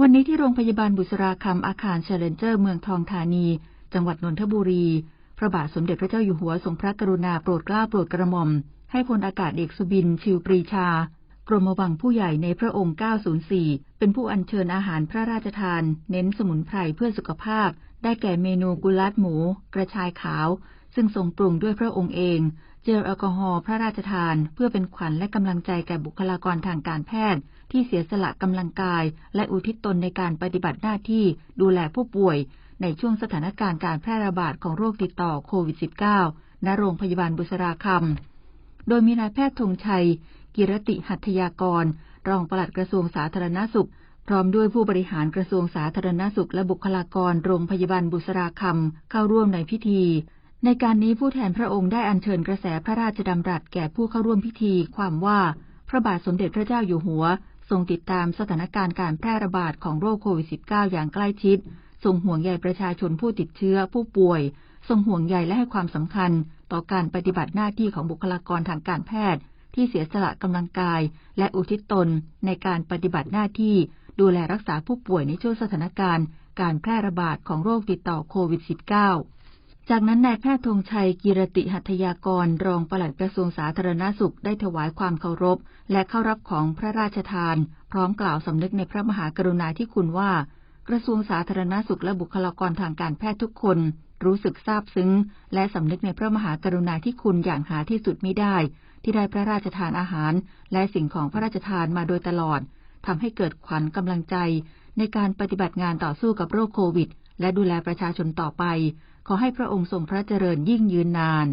วันนี้ที่โรงพยาบาลบุษราคำอาคารเชลเลนเจอร์เมืองทองธานี จังหวัดนนทบุรี พระบาทสมเด็จพระเจ้าอยู่หัวทรงพระกรุณาโปรดเกล้าโปรดกระหม่อม ให้พลอากาศเอกสุบิน ชิวปรีชา กรมวังผู้ใหญ่ในพระองค์ 904 เป็นผู้อัญเชิญอาหารพระราชทาน เน้นสมุนไพรเพื่อสุขภาพ ได้แก่เมนูกุลัดหมู กระชายขาว ซึ่งทรงปรุงด้วยพระองค์เอง เจลแอลกอฮอล์พระราชทาน เพื่อเป็นขวัญและกำลังใจแก่บุคลากรทางการแพทย์ ที่เสียสละกำลังกาย และอุทิศตนในการปฏิบัติหน้าที่ดูแลผู้ป่วย ในช่วงสถานการณ์การแพร่ระบาดของโรคติดต่อโควิด -19 ณโรงพยาบาลบุษราคำโดยมีนายแพทย์ธงชัย กิรติหัตถยากร รองปลัดกระทรวงสาธารณสุข พร้อมด้วยผู้บริหารกระทรวงสาธารณสุข และบุคลากรโรงพยาบาลบุษราคำเข้าร่วมในพิธี ในการนี้ผู้แทนพระองค์ได้อัญเชิญกระแสพระราชดำรัสแก่ผู้เข้าร่วมพิธี ความว่าพระบาทสมเด็จพระเจ้าอยู่หัว ทรงติดตามสถานการณ์การแพร่ระบาดของโรคโควิด -19 อย่างใกล้ชิด ทรงห่วงใยประชาชนผู้ติดเชื้อผู้ป่วย ทรงห่วงใยและให้ความสำคัญ ต่อการปฏิบัติหน้าที่ของบุคลากรทางการแพทย์ ที่เสียสละกำลังกาย และอุทิศตนในการปฏิบัติหน้าที่ดูแลรักษาผู้ป่วยในช่วงสถานการณ์ การแพร่ระบาดของโรคติดต่อโควิด -19 จากนั้นนายแพทย์ธงชัยกิรติหัตยากร รองปลัดกระทรวงสาธารณสุขได้ถวายความเคารพ และเข้ารับของพระราชทาน พร้อมกล่าวสำนึกในพระมหากรุณาธิคุณว่า กระทรวงสาธารณสุขและบุคลากรทางการแพทย์ทุกคน รู้สึกซาบซึ้ง และสำนึกในพระมหากรุณาธิคุณอย่างหาที่สุดไม่ได้ ที่ได้พระราชทานอาหาร และสิ่งของพระราชทานมาโดยตลอดทำให้เกิดขวัญกำลังใจ ในการปฏิบัติงานต่อสู้กับโรคโควิด และดูแลประชาชนต่อไป ขอให้พระองค์ทรงพระเจริญยิ่งยืนนาน